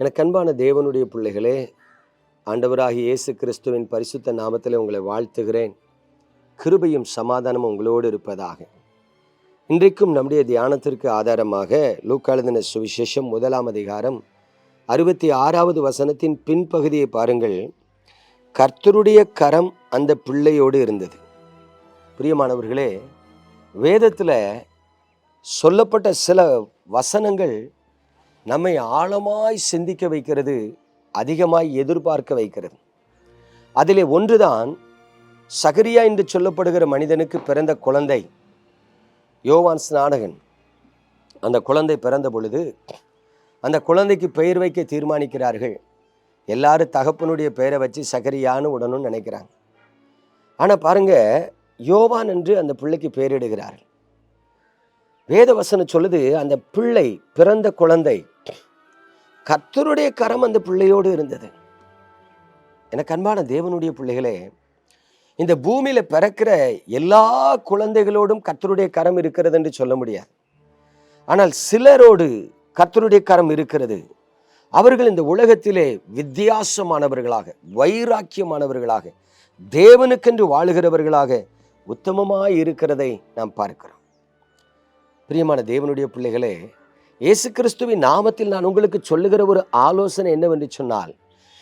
எனக்கு அன்பான தேவனுடைய பிள்ளைகளே ஆண்டவராகி இயேசு கிறிஸ்துவின் பரிசுத்த நாமத்தில் உங்களை வாழ்த்துகிறேன். கிருபையும் சமாதானமும் உங்களோடு இருப்பதாக. இன்றைக்கும் நம்முடைய தியானத்திற்கு ஆதாரமாக லூக்காளுதின சுவிசேஷம் முதலாம் அதிகாரம் அறுபத்தி ஆறாவது வசனத்தின் பின்பகுதியை பாருங்கள். கர்த்தருடைய கரம் அந்த பிள்ளையோடு இருந்தது. பிரியமானவர்களே வேதத்தில் சொல்லப்பட்ட சில வசனங்கள் நம்மை ஆழமாய் சிந்திக்க வைக்கிறது அதிகமாய் எதிர்பார்க்க வைக்கிறது. அதிலே ஒன்றுதான் சகரியா என்று சொல்லப்படுகிற மனிதனுக்கு பிறந்த குழந்தை யோவான் ஸ்நானகன். அந்த குழந்தை பிறந்த பொழுது அந்த குழந்தைக்கு பெயர் வைக்க தீர்மானிக்கிறார்கள். எல்லாரும் தகப்பனுடைய பெயரை வச்சு சகரியான்னு உடனும் நினைக்கிறாங்க. ஆனால் பாருங்கள் யோவான் என்று அந்த பிள்ளைக்கு பெயரிடுகிறார்கள். வேதவசனம் சொல்லுது அந்த பிள்ளை பிறந்த குழந்தை. கத்தருடைய கரம் அந்த பிள்ளையோடு இருந்தது. எனக்கு அன்பான தேவனுடைய பிள்ளைகளே இந்த பூமியில் பிறக்கிற எல்லா குழந்தைகளோடும் கத்தருடைய கரம் இருக்கிறது என்று சொல்ல முடியாது. ஆனால் சிலரோடு கர்த்தருடைய கரம் இருக்கிறது. அவர்கள் இந்த உலகத்திலே வித்தியாசமானவர்களாக வைராக்கியமானவர்களாக தேவனுக்கென்று வாழுகிறவர்களாக உத்தமமாக இருக்கிறதை நாம் பார்க்கிறோம். பிரியமான தேவனுடைய பிள்ளைகளே இயேசு கிறிஸ்துவின் நாமத்தில் நான் உங்களுக்கு சொல்லுகிற ஒரு ஆலோசனை என்னவென்று சொன்னால்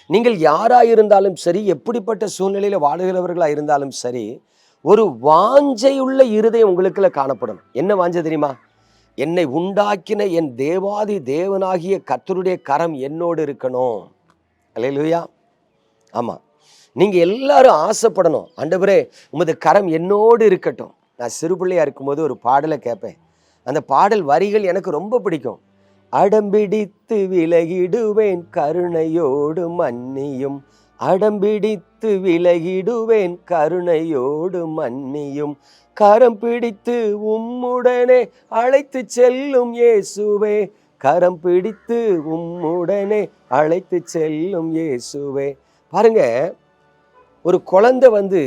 நீங்கள் யாராயிருந்தாலும் சரி எப்படிப்பட்ட சூழ்நிலையில் வாழுகிறவர்களாக இருந்தாலும் சரி ஒரு வாஞ்சையுள்ள இருதயம் உங்களுக்குள்ள காணப்படும். என்ன வாஞ்சை தெரியுமா? என்னை உண்டாக்கின என் தேவாதி தேவனாகிய கத்தருடைய கரம் என்னோடு இருக்கணும். அல்லையா ஆமாம் நீங்கள் எல்லாரும் ஆசைப்படணும். ஆண்டவரே உமது கரம் என்னோடு இருக்கட்டும். நான் சிறுபிள்ளையாக இருக்கும்போது ஒரு பாடலை கேட்பேன். அந்த பாடல் வரிகள் எனக்கு ரொம்ப பிடிக்கும். அடம்பிடித்து விலகிடுவேன் கருணையோடு மன்னியும். அடம்பிடித்து விலகிடுவேன் கருணையோடு மன்னியும். கரம் பிடித்து உம்முடனே அழைத்து செல்லும் இயேசுவே. கரம் பிடித்து உம்முடனே அழைத்து செல்லும் இயேசுவே. பாருங்க ஒரு குழந்தை வந்து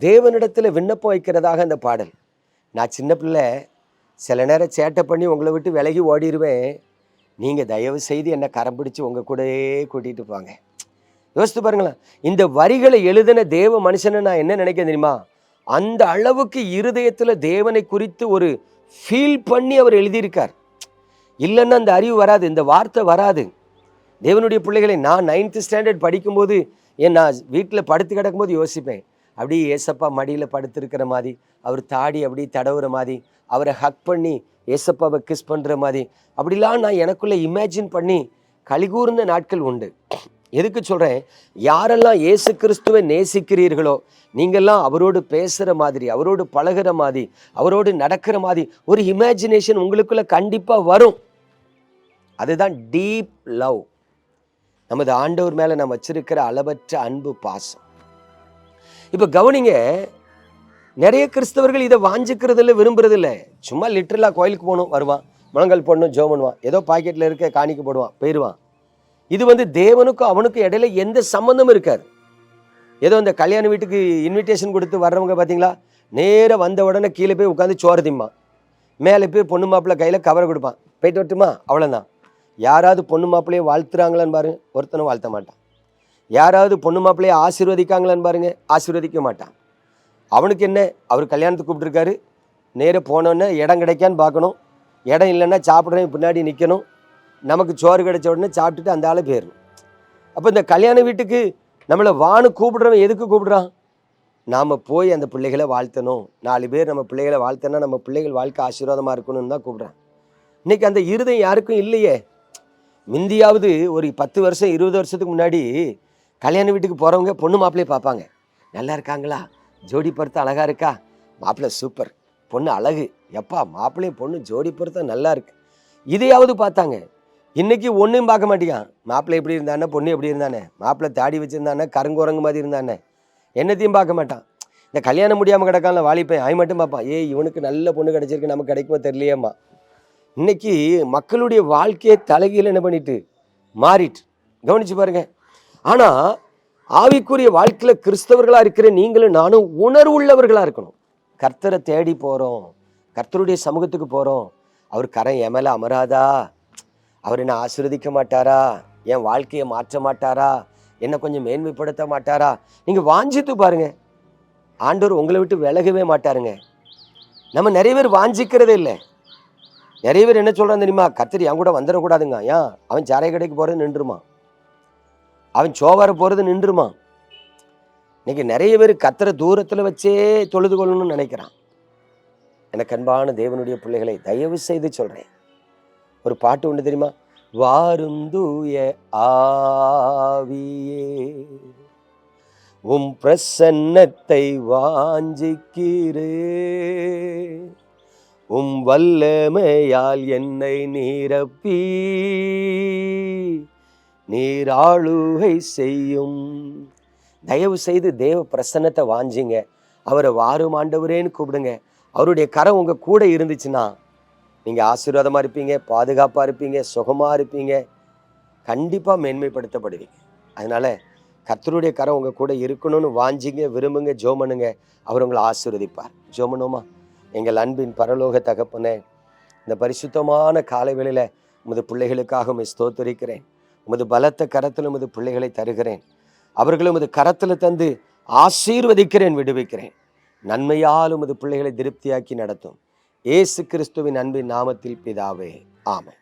தேவனிடத்தில் விண்ணப்பம் வைக்கிறதாக அந்த பாடல். நான் சின்ன பிள்ளை சில நேரம் சேட்டை பண்ணி உங்களை விட்டு விலகி ஓடிடுவேன் நீங்கள் தயவு செய்து என்னை கரம் பிடிச்சி உங்கள் கூடயே கூட்டிகிட்டு போங்க. யோசித்து பாருங்களேன். இந்த வரிகளை எழுதின தேவ மனுஷனை நான் என்ன நினைக்கிறேன் தெரியுமா? அந்த அளவுக்கு இருதயத்தில் தேவனை குறித்து ஒரு ஃபீல் பண்ணி அவர் எழுதியிருக்கார். இல்லைன்னா அந்த அறிவு வராது இந்த வார்த்தை வராது. தேவனுடைய பிள்ளைகளை நான் நைன்த்து ஸ்டாண்டர்ட் படிக்கும்போது என் நான் வீட்டில் படுத்து கிடக்கும்போது யோசிப்பேன். அப்படியே ஏசப்பா மடியில் படுத்திருக்கிற மாதிரி அவர் தாடி அப்படியே தடவுற மாதிரி அவரை ஹக் பண்ணி ஏசப்பாவை கிஸ் பண்ணுற மாதிரி. அப்படிலாம் நான் எனக்குள்ளே இமேஜின் பண்ணி கலிகூர்ந்த நாட்கள் உண்டு. எதுக்கு சொல்கிறேன் யாரெல்லாம் இயேசு கிறிஸ்துவை நேசிக்கிறீர்களோ நீங்கள்லாம் அவரோடு பேசுகிற மாதிரி அவரோடு பழகிற மாதிரி அவரோடு நடக்கிற மாதிரி ஒரு இமேஜினேஷன் உங்களுக்குள்ளே கண்டிப்பாக வரும். அதுதான் டீப் லவ் நமது ஆண்டவர் மேலே நம்ம வச்சிருக்கிற அளவற்ற அன்பு பாசம். இப்போ கவனிங்க நிறைய கிறிஸ்தவர்கள் இதை வாஞ்சிக்கிறது இல்லை விரும்புறதில்ல. சும்மா லிட்டரலாக கோயிலுக்கு போகணும் வருவான். முழங்கல் போடணும் ஜோ பண்ணுவான். ஏதோ பாக்கெட்டில் இருக்க காணிக்க போடுவான் போயிடுவான் இது வந்து தேவனுக்கும் அவனுக்கும் இடையில எந்த சம்மந்தமும் இருக்காது. ஏதோ இந்த கல்யாண வீட்டுக்கு இன்விடேஷன் கொடுத்து வர்றவங்க பார்த்தீங்களா நேராக வந்த உடனே கீழே போய் உட்காந்து சோறு திம்பான். மேலே போய் பொண்ணு மாப்பிள்ளை கையில் கவரை கொடுப்பான். போயிட்டு வரட்டுமா அவ்வளோதான் யாராவது பொண்ணு மாப்பிள்ளையை வாழ்த்துறாங்களான்னு பாருங்க ஒருத்தனும் வாழ்த்த மாட்டான். யாராவது பொண்ணு மாப்பிள்ளையை ஆசீர்வதிக்காங்களான்னு பாருங்க. ஆசீர்வதிக்க மாட்டான். அவனுக்கு என்ன? அவர் கல்யாணத்துக்கு கூப்பிட்டுருக்காரு. நேராக போனோன்னே இடம் கிடைக்கான்னு பார்க்கணும். இடம் இல்லைன்னா சாப்பிட்றவன் பின்னாடி நிற்கணும் நமக்கு சோறு கிடைச்ச உடனே சாப்பிட்டுட்டு அந்த ஆளை போயிடணும் அப்போ இந்த கல்யாண வீட்டுக்கு நம்மளை வானு கூப்பிடுறவன் எதுக்கு கூப்பிடுறான்? நாம் போய் அந்த பிள்ளைகளை வாழ்த்தணும். நாலு பேர் நம்ம பிள்ளைகளை வாழ்த்தனா நம்ம பிள்ளைகள் வாழ்க்கை ஆசீர்வாதமாக இருக்கணும்னு தான் கூப்பிட்றான். இன்னைக்கு அந்த இருதயம் யாருக்கும் இல்லையே. முந்தியாவது ஒரு பத்து வருஷம் இருபது வருஷத்துக்கு முன்னாடி கல்யாண வீட்டுக்கு போகிறவங்க பொண்ணு மாப்பிள்ளையை பார்ப்பாங்க. நல்லா இருக்காங்களா? ஜோடி பொறுத்த அழகா இருக்கா? மாப்பிள்ளை சூப்பர். பொண்ணு அழகு. எப்பா மாப்பிள்ளையும் பொண்ணு ஜோடி பொருத்தம் நல்லா இருக்கு. இதையாவது பார்த்தாங்க. இன்றைக்கி ஒன்றும் பார்க்க மாட்டேங்கான் மாப்பிள்ளை எப்படி இருந்தானே பொண்ணு எப்படி இருந்தானே மாப்பிள்ளை தாடி வச்சுருந்தானே கருங்குரங்கு மாதிரி இருந்தானே என்னத்தையும் பார்க்க மாட்டான். இந்த கல்யாணம் முடியாமல் கிடக்கான்ல வாலிப்பேன் அவன் மட்டும் பார்ப்பான். ஏய் இவனுக்கு நல்ல பொண்ணு கிடச்சிருக்கு நமக்கு கிடைக்குமோ தெரியலையேம்மா. இன்னைக்கு மக்களுடைய வாழ்க்கையை தலைகீழ என்ன பண்ணிட்டு? மாறிட்டு. கவனிச்சு பாருங்கள் ஆனால் ஆவிக்குரிய வாழ்க்கையில் கிறிஸ்தவர்களாக இருக்கிற நீங்களும் நானும் உணர்வுள்ளவர்களா இருக்கணும். கர்த்தரை தேடி போகிறோம் கர்த்தருடைய சமூகத்துக்கு போகிறோம் அவர் கரை எமல அமராதா? அவர் என்ன ஆசிர்வதிக்க மாட்டாரா? என் வாழ்க்கையை மாற்ற மாட்டாரா? என்னை கொஞ்சம் மேன்மைப்படுத்த மாட்டாரா? நீங்கள் வாஞ்சித்து பாருங்கள் ஆண்டவர் உங்களை விட்டு விலகவே மாட்டாருங்க. நம்ம நிறைய பேர் வாஞ்சிக்கிறதே இல்லை. நிறைய பேர் என்ன சொல்கிறான் தெரியுமா? கத்திரி என் கூட வந்துடக்கூடாதுங்க. ஏன்? அவன் சாரை கடைக்கு போகிறது நின்றுமா அவன் சோவார போகிறது நின்றுமா? இன்னைக்கு நிறைய பேர் கத்திர தூரத்தில் வச்சே தொழுது கொள்ளணும்னு நினைக்கிறான். எனக்கு அன்பான தேவனுடைய பிள்ளைகளை தயவு செய்து சொல்கிறேன் ஒரு பாட்டு ஒன்று தெரியுமா? வாரும் தூய ஆவியே உம் பிரசன்னத்தை வாஞ்சிக்கிறே உம் வல்லமையால் என்னை நீரப்பீ நீராளுகை செய்யும். தயவு செய்து தேவ பிரசன்னத்தை வாஞ்சிங்க. அவரை வாரும் ஆண்டவரேன்னு கூப்பிடுங்க. அவருடைய கரம் உங்கள் கூட இருந்துச்சுன்னா நீங்கள் ஆசீர்வாதமாக இருப்பீங்க பாதுகாப்பாக இருப்பீங்க சுகமாக இருப்பீங்க. கண்டிப்பாக மேன்மைப்படுத்தப்படுவீங்க. அதனால் கத்தருடைய கரம் உங்கள் கூட இருக்கணும்னு வாஞ்சிங்க விரும்புங்க ஜோமனுங்க. அவர் உங்களை ஆசீர்வதிப்பார். ஜோமனோமா? எங்கள் அன்பின் பரலோக தகப்பனே இந்த பரிசுத்தமான காலை வேளையில உமது பிள்ளைகளுக்காக ஸ்தோத்தரிக்கிறேன். உமது பலத்த கரத்தில் உமது பிள்ளைகளை தருகிறேன். அவர்களும் உமது கரத்தில் தந்து ஆசீர்வதிக்கிறேன் விடுவிக்கிறேன். நன்மையால் உமது பிள்ளைகளை திருப்தியாக்கி நடத்தும். ஏசு கிறிஸ்துவின் அன்பின் நாமத்தில் பிதாவே ஆமாம்